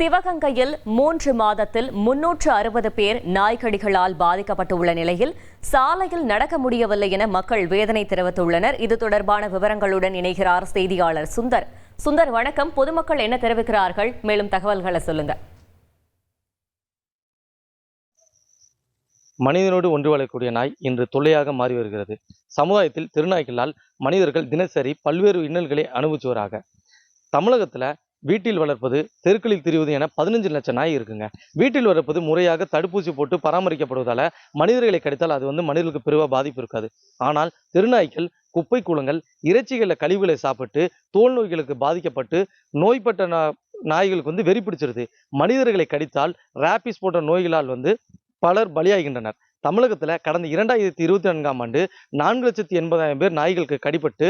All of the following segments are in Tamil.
சிவகங்கையில் மூன்று மாதத்தில் முன்னூற்று அறுபது பேர் நாய்க்கடிகளால் பாதிக்கப்பட்டுள்ள நிலையில் சாலையில் நடக்க முடியவில்லை என மக்கள் வேதனை தெரிவித்துள்ளனர். இது தொடர்பான விவரங்களுடன் இணைகிறார் செய்தியாளர் சுந்தர். சுந்தர் வணக்கம். பொதுமக்கள் என்ன தெரிவிக்கிறார்கள்? மேலும் தகவல்களை சொல்லுங்க. மனிதனோடு ஒன்று வாழக்கூடிய நாய் இன்று தொல்லையாக மாறி வருகிறது. சமுதாயத்தில் திருநாய்களால் மனிதர்கள் தினசரி பல்வேறு இன்னல்களை அனுபவிச்சுவராக தமிழகத்துல வீட்டில் வளர்ப்பது தெருக்களில் திரிவது என பதினஞ்சு லட்சம் நாய் இருக்குங்க. வீட்டில் வளர்ப்பது முறையாக தடுப்பூசி போட்டு பராமரிக்கப்படுவதால் மனிதர்களை கடித்தால் அது வந்து மனிதர்களுக்கு பெருவாக பாதிப்பு இருக்காது. ஆனால் தெருநாய்கள் குப்பை கூலங்கள் இறைச்சிகளில் கழிவுகளை சாப்பிட்டு தோல் நோய்களுக்கு பாதிக்கப்பட்டு நோய்பட்ட நா நாய்களுக்கு வந்து வெறி பிடிச்சிருது. மனிதர்களை கடித்தால் ராபிஸ் போன்ற நோய்களால் வந்து பலர் பலியாகின்றனர். தமிழகத்தில் கடந்த இரண்டாயிரத்தி இருபத்தி நான்காம் ஆண்டு நான்கு லட்சத்தி எண்பதாயிரம் பேர் நாய்களுக்கு கடிபட்டு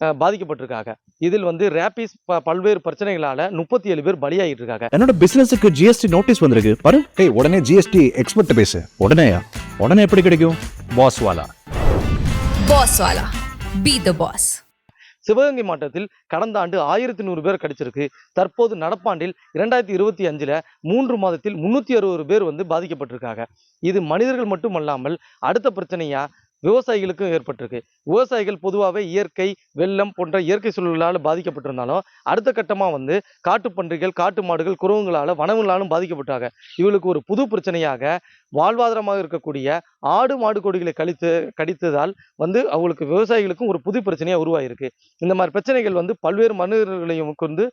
பாதிக்கப்பட்டிருக்காங்க. இதில் வந்து ரேபிஸ் ப பல்வேறு பிரச்சனைகளால முப்பத்தி ஏழு பேர் பலியாகிட்டு இருக்காங்க என்னோட பிசினஸுக்கு ஜிஎஸ்டி நோட்டீஸ் வந்திருக்கு. பாரு ஏய் உடனே ஜிஎஸ்டி எக்ஸ்பர்ட் பேசு. உடனேயா? உடனே எப்படி கிடைக்கும்? Boss wala Boss Wala. Be the boss. Sivaganga மாவட்டத்தில் கடந்த ஆண்டு ஆயிரத்தி நூறு பேர் கடிச்சிருக்கு. தற்போது நடப்பாண்டில் இரண்டாயிரத்தி இருபத்தி அஞ்சுல மூன்று மாதத்தில் முன்னூத்தி அறுபது பேர் வந்து பாதிக்கப்பட்டிருக்காங்க. இது மனிதர்கள் மட்டுமல்லாமல் அடுத்த பிரச்சனையா விவசாயிகளுக்கும் ஏற்பட்டிருக்கு. விவசாயிகள் பொதுவாகவே இயற்கை வெள்ளம் போன்ற இயற்கை சூழலால் பாதிக்கப்பட்டிருந்தாலும் அடுத்த கட்டமாக வந்து காட்டு பன்றிகள் காட்டு மாடுகள் குரங்குகளால் வனங்களாலும் பாதிக்கப்பட்டாங்க. இவளுக்கு ஒரு புது பிரச்சனையாக வாழ்வாதாரமாக இருக்கக்கூடிய ஆடு மாடு கொடிகளை கழித்து கடித்ததால் வந்து அவங்களுக்கு விவசாயிகளுக்கும் ஒரு புது பிரச்சனையாக உருவாயிருக்கு. இந்த மாதிரி பிரச்சனைகள் வந்து பல்வேறு மனிதர்களையும் கொண்டு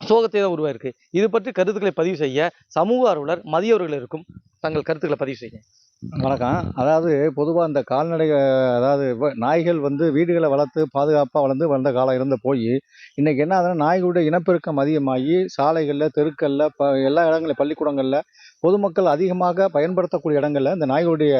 சோகத்தை தான் உருவாயிருக்கு. இது பற்றி கருத்துக்களை பதிவு செய்ய சமூக ஆர்வலர் மதியவர்கள் இருக்கும் தங்கள் கருத்துக்களை பதிவு செய்ய வணக்கம். அதாவது பொதுவாக இந்த கால்நடை அதாவது வ- நாய்கள் வந்து வீடுகளை வளர்த்து பாதுகாப்பாக வளர்ந்து வந்த காலம் இருந்த போய் இன்றைக்கி என்ன ஆகுதுன்னா நாய்களுடைய இனப்பெருக்கம் அதிகமாகி சாலைகளில் தெருக்களில் ப எல்லா இடங்களில் பள்ளிக்கூடங்களில் பொதுமக்கள் அதிகமாக பயன்படுத்தக்கூடிய இடங்களில் இந்த நாய்களுடைய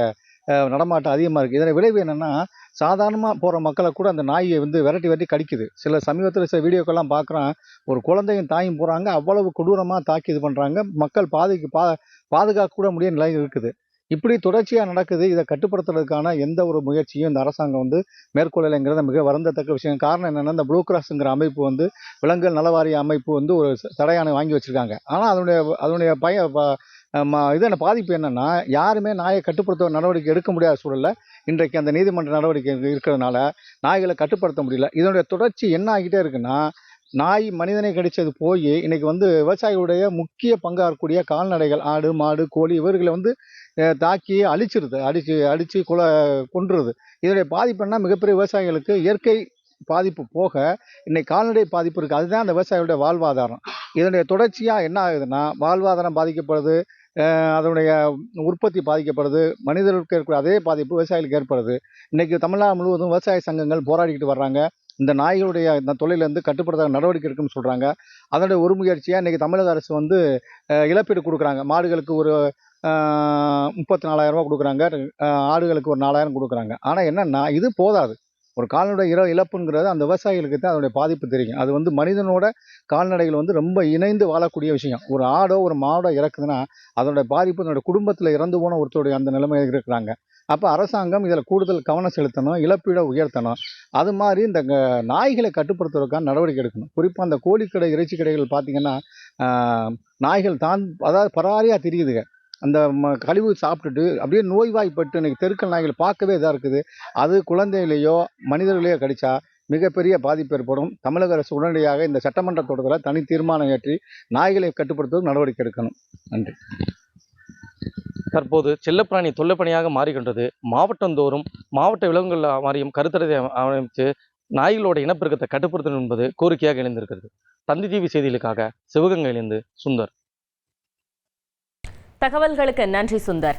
நடமாட்டம் அதிகமாக இருக்குது இதன் விளைவு என்னென்னா சாதாரணமாக போகிற மக்களை கூட அந்த நாயை வந்து விரட்டி விரட்டி கடிக்குது. சில சமீபத்தில் சில வீடியோக்கெல்லாம் பார்க்குறேன் ஒரு குழந்தையும் தாயும் போகிறாங்க அவ்வளவு கொடூரமாக தாக்கி இது பண்ணுறாங்க மக்கள் பாதிக்கு பா பாதுகாக்க கூட முடிய நிலை இருக்குது. இப்படி தொடர்ச்சியாக நடக்குது. இதை கட்டுப்படுத்துறதுக்கான எந்த ஒரு முயற்சியும் இந்த அரசாங்கம் வந்து மேற்கொள்ளலைங்கிறது மிக வருந்தத்தக்க விஷயம். காரணம் என்னென்னா இந்த ப்ளூ கிராஸுங்கிற அமைப்பு வந்து விலங்குகள் நலவாரிய அமைப்பு வந்து ஒரு ச- தடையானை வாங்கி வச்சுருக்காங்க. ஆனால் அதனுடைய அதனுடைய பய இதான பாதிப்பு என்னென்னா யாருமே நாயை கட்டுப்படுத்த நடவடிக்கை எடுக்க முடியாத சூழலில் இன்றைக்கு அந்த நீதிமன்ற நடவடிக்கை இருக்கிறதுனால நாய்களை கட்டுப்படுத்த முடியல. இதனுடைய தொடர்ச்சி என்ன ஆகிட்டே இருக்குன்னா நாய் மனிதனை கடித்தது போய் இன்றைக்கி வந்து விவசாயிகளுடைய முக்கிய பங்கா இருக்கக்கூடிய கால்நடைகள் ஆடு மாடு கோழி இவர்களை வந்து தாக்கி அழிச்சிருது. அடிச்சு அடித்து கொல கொன்றுது. இதனுடைய பாதிப்புன்னா மிகப்பெரிய விவசாயிகளுக்கு இயற்கை பாதிப்பு போக இன்னைக்கு கால்நடை பாதிப்பு இருக்குது அதுதான் அந்த விவசாயிகளுடைய வாழ்வாதாரம். இதனுடைய தொடர்ச்சியாக என்ன ஆகுதுன்னா வாழ்வாதாரம் பாதிக்கப்படுது. அதனுடைய உற்பத்தி பாதிக்கப்படுது. மனிதர்களுக்கு ஏற்படும் அதே பாதிப்பு விவசாயிகளுக்கு ஏற்படுது. இன்றைக்கி தமிழ்நாடு முழுவதும் விவசாய சங்கங்கள் போராடிக்கிட்டு வர்றாங்க. இந்த நாய்களுடைய இந்த தொழிலேருந்து கட்டுப்படுத்த நடவடிக்கை இருக்குன்னு சொல்கிறாங்க அதனுடைய ஒரு முயற்சியாக இன்றைக்கி தமிழக அரசு வந்து இழப்பீடு கொடுக்குறாங்க. மாடுகளுக்கு ஒரு முப்பத்தி நாலாயிரரூபா கொடுக்குறாங்க. ஆடுகளுக்கு ஒரு நாலாயிரம் கொடுக்குறாங்க. ஆனால் என்னென்னா இது போதாது. ஒரு கால்நடை இற இழப்புங்கிறது அந்த விவசாயிகளுக்கு தான் அதனுடைய பாதிப்பு தெரியும் அது வந்து மனிதனோட கால்நடைகள் வந்து ரொம்ப இணைந்து வாழக்கூடிய விஷயம். ஒரு ஆடோ ஒரு மாடோ இறக்குதுன்னா அதனுடைய பாதிப்பு அதனுடைய குடும்பத்தில் இறந்து போன ஒருத்தருடைய அந்த நிலைமையில் இருக்கிறாங்க. அப்போ அரசாங்கம் இதில் கூடுதல் கவனம் செலுத்தணும் இழப்பீடை உயர்த்தணும். அது மாதிரி இந்த க- நாய்களை கட்டுப்படுத்துவதற்கான நடவடிக்கை எடுக்கணும். குறிப்பாக அந்த கோழிக்கடை இறைச்சி கடைகள் பார்த்திங்கன்னா நாய்கள் தான் அதாவது பராரியாக தெரியுதுங்க அந்த ம கழிவு சாப்பிட்டுட்டு அப்படியே நோய்வாய்ப்பட்டு இன்றைக்கி தெருக்கள் நாய்கள் பார்க்கவே இதாக இருக்குது. அது குழந்தைகளையோ மனிதர்களையோ கடித்தா மிகப்பெரிய பாதிப்பு ஏற்படும். தமிழக அரசு உடனடியாக இந்த சட்டமன்ற தொடரில் தனி தீர்மானம் ஏற்றி நாய்களை கட்டுப்படுத்துவதற்கு நடவடிக்கை எடுக்கணும். நன்றி. தற்போது செல்லப்பிராணி தொல்லைப்பணியாக மாறிக்கொண்டது மாவட்டந்தோறும் மாவட்ட விலங்குகள் வாரியம் கருத்தரத்தை அமைத்து நாய்களோட இனப்பெருக்கத்தை கட்டுப்படுத்தணும் என்பது கோரிக்கையாக எழுந்திருக்கிறது தந்தி டிவி செய்திகளுக்காக சிவகங்கையிலிருந்து சுந்தர். தகவல்களுக்கு நன்றி சுந்தர்.